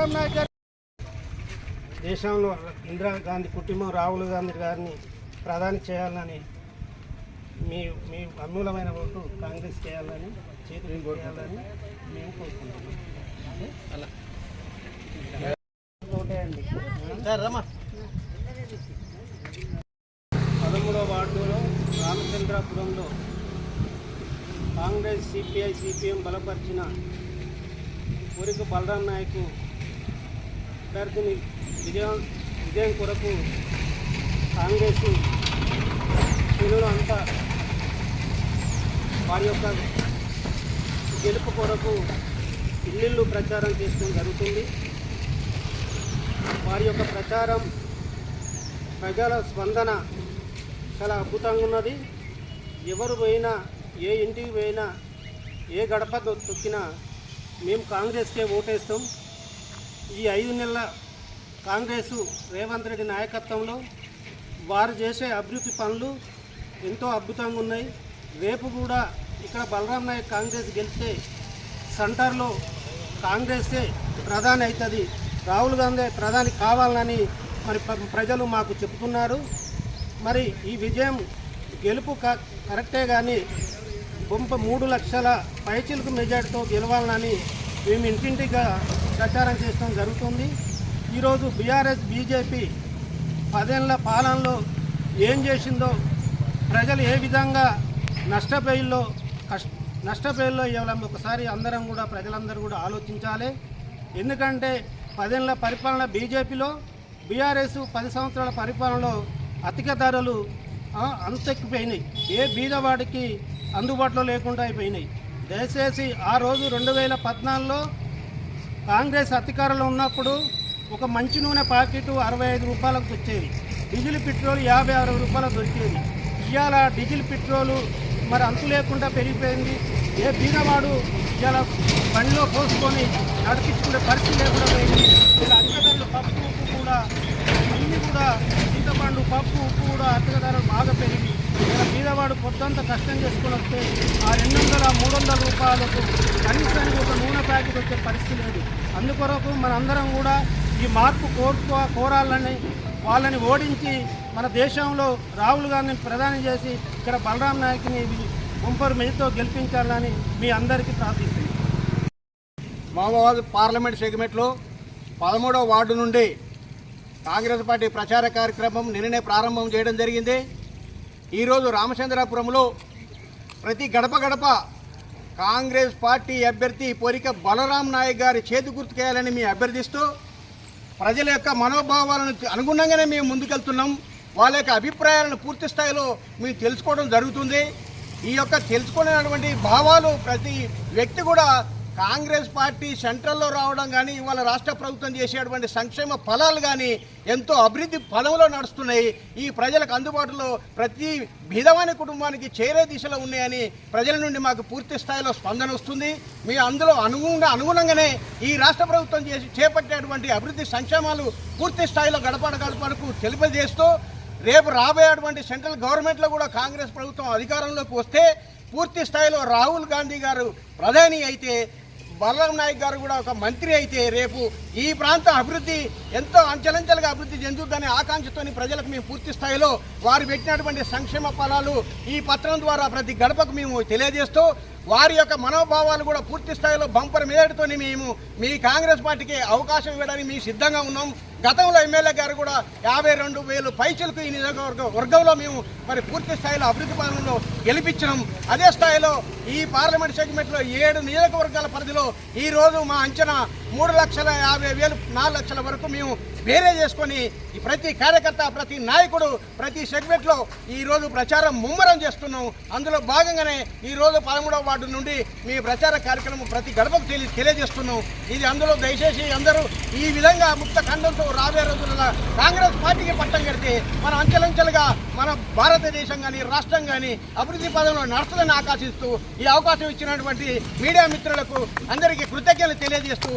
బలరాం నాయక్ గారు. దేశంలో ఇందిరాగాంధీ కుటుంబం రాహుల్ గాంధీ గారిని ప్రధాని చేయాలని మీ మీ అమూలమైన ఓటు కాంగ్రెస్ చేయాలని చేతులు చేయాలని మేము కోరుకుంటున్నాం. అలా ఓటే అండి రమ్మా. పదమూడవ వార్డులో రామచంద్రాపురంలో కాంగ్రెస్ సిపిఐ సిపిఎం బలపరిచిన కోరిక బలరాం నాయకు అభ్యర్థిని విజయం విజయం కొరకు కాంగ్రెస్ శ్రేణులు అంతా వారి యొక్క గెలుపు కొరకు ఇల్లు ప్రచారం చేసుకోవడం జరుగుతుంది. వారి యొక్క ప్రచారం ప్రజల స్పందన చాలా అద్భుతంగా ఉన్నది ఎవరు పోయినా ఏ ఇంటికి పోయినా ఏ గడప తొక్కినా మేము కాంగ్రెస్కే ఓటేస్తాం. ఈ ఐదు నెలల కాంగ్రెసు రేవంత్ రెడ్డి నాయకత్వంలో వారు చేసే అభివృద్ధి పనులు ఎంతో అద్భుతంగా ఉన్నాయి. రేపు కూడా ఇక్కడ బలరాం నాయక్ కాంగ్రెస్ గెలిస్తే సెంటర్లో కాంగ్రెసే ప్రధాని అవుతుంది. రాహుల్ గాంధీ ప్రధాని కావాలని మరి ప్ర- ప్రజలు మాకు చెప్తున్నారు. మరి ఈ విజయం గెలుపు క- కరెక్టే కానీ బొంప మూడు లక్షల పైచిలకు మెజార్టీతో గెలవాలని మేము ఇంటింటిగా ప్రచారం చేయడం జరుగుతుంది. ఈరోజు బీఆర్ఎస్ బీజేపీ పదేళ్ళ పాలనలో ఏం చేసిందో ప్రజలు ఏ విధంగా నష్టపోయిల్లో కష్ట నష్టపోయిల్లో ఇవాళ ఒకసారి అందరం కూడా ప్రజలందరూ కూడా ఆలోచించాలి. ఎందుకంటే పదేళ్ళ పరిపాలన బీజేపీలో బీఆర్ఎస్ పది సంవత్సరాల పరిపాలనలో అధిక ధరలు అంతెక్కిపోయినాయి. ఏ బీదవాడికి అందుబాటులో లేకుండా అయిపోయినాయి. దయచేసి ఆ రోజు రెండు వేల పద్నాలుగులో కాంగ్రెస్ అధికారంలో ఉన్నప్పుడు ఒక మంచి నూనె ప్యాకెట్ అరవై ఐదు రూపాయలకు వచ్చేది డీజిల్ పెట్రోల్ యాభై అరవై రూపాయలకు దొరికేది. ఇవాళ డీజిల్ పెట్రోలు మరి అంతు లేకుండా పెరిగిపోయింది. ఏ బీదవాడు ఇవాళ బండిలో పోసుకొని నడిపించుకునే పరిస్థితి లేకుండా పోయింది. ఇలా అధిక పప్పు ఉప్పు కూడా అన్ని కూడా చింతపండు పప్పు ఉప్పు కూడా అధిక ధరలు బాగా పెరిగి ఇలా బీదవాడు పొద్దంతా కష్టం చేసుకొని వస్తే ఆ రెండు మూడు వందల రూపాయలకు కనీసానికి ఒక నూనె ప్యాకెట్ వచ్చే పరిస్థితి లేదు. అందుకొరకు మనందరం కూడా ఈ మార్పు కోరుకో కోరాలని వాళ్ళని ఓడించి మన దేశంలో రాహుల్ గాంధీని ప్రధాని చేసి ఇక్కడ బలరాం నాయక్ని గుంపరు మెజతో గెలిపించాలని మీ అందరికీ ప్రార్థిస్తుంది మావోవాద్ పార్లమెంట్ సెగ్మెంట్లో పదమూడవ వార్డు నుండి కాంగ్రెస్ పార్టీ ప్రచార కార్యక్రమం నిన్ననే ప్రారంభం చేయడం జరిగింది. ఈరోజు రామచంద్రాపురంలో ప్రతి గడప గడప కాంగ్రెస్ పార్టీ అభ్యర్థి పోరిక బలరాం నాయక్ గారి చేతి గుర్తుకేయాలని మేము అభ్యర్థిస్తూ ప్రజల యొక్క మనోభావాలను అనుగుణంగానే మేము ముందుకెళ్తున్నాం. వాళ్ళ యొక్క అభిప్రాయాలను పూర్తి స్థాయిలో మేము తెలుసుకోవడం జరుగుతుంది. ఈ యొక్క తెలుసుకునేటువంటి భావాలు ప్రతి వ్యక్తి కూడా కాంగ్రెస్ పార్టీ సెంట్రల్లో రావడం కానీ ఇవాళ రాష్ట్ర ప్రభుత్వం చేసేటువంటి సంక్షేమ ఫలాలు కానీ ఎంతో అభివృద్ధి పదంలో నడుస్తున్నాయి. ఈ ప్రజలకు అందుబాటులో ప్రతి విధమైన కుటుంబానికి చేరే దిశలో ఉన్నాయని ప్రజల నుండి మాకు పూర్తి స్థాయిలో స్పందన వస్తుంది. మీ అందులో అనుగుణంగా అనుగుణంగానే ఈ రాష్ట్ర ప్రభుత్వం చేసి చేపట్టేటువంటి అభివృద్ధి సంక్షేమాలు పూర్తి స్థాయిలో గడపడ గడపడకు తెలియజేస్తూ రేపు రాబోయేటువంటి సెంట్రల్ గవర్నమెంట్లో కూడా కాంగ్రెస్ ప్రభుత్వం అధికారంలోకి వస్తే పూర్తి స్థాయిలో రాహుల్ గాంధీ గారు ప్రధాని అయితే బలరాం నాయక్ గారు కూడా ఒక మంత్రి అయితే రేపు ఈ ప్రాంత అభివృద్ధి ఎంతో అంచలంచలుగా అభివృద్ధి చెందుద్దనే ఆకాంక్షతోని ప్రజలకు మేము పూర్తి స్థాయిలో వారు పెట్టినటువంటి సంక్షేమ ఫలాలు ఈ పత్రం ద్వారా ప్రతి గడపకు మేము తెలియజేస్తూ వారి యొక్క మనోభావాలు కూడా పూర్తి స్థాయిలో బంపర్ మీదటితోనే మేము మీ కాంగ్రెస్ పార్టీకి అవకాశం ఇవ్వడానికి మేము సిద్ధంగా ఉన్నాం. గతంలో ఎమ్మెల్యే గారు కూడా యాభై రెండు వేలు పైచలకు ఈ నియోజకవర్గ వర్గంలో మేము మరి పూర్తి స్థాయిలో అభివృద్ధి పాలనలో గెలిపించినాం. అదే స్థాయిలో ఈ పార్లమెంట్ సెగ్మెంట్లో ఏడు నియోజకవర్గాల పరిధిలో ఈరోజు మా అంచనా మూడు లక్షల యాభై వేలు నాలుగు లక్షల వరకు మేము వేరే చేసుకొని ఈ ప్రతి కార్యకర్త ప్రతి నాయకుడు ప్రతి సెగ్మెంట్లో ఈరోజు ప్రచారం ముమ్మరం చేస్తున్నాం. అందులో భాగంగానే ఈ రోజు పదమూడవ వార్డు నుండి మీ ప్రచార కార్యక్రమం ప్రతి గడపకు తెలి తెలియజేస్తున్నాం. ఇది అందులో దయచేసి అందరూ ఈ విధంగా ముక్త ఖండంతో రాబోయే రోజుల్లో కాంగ్రెస్ పార్టీకి పట్టం కడితే మన అంచెలంచెలుగా మన భారతదేశం కానీ రాష్ట్రం కానీ అభివృద్ధి పదంలో నడుస్తుందని ఆకాశిస్తూ ఈ అవకాశం ఇచ్చినటువంటి మీడియా మిత్రులకు అందరికీ కృతజ్ఞతలు తెలియజేస్తూ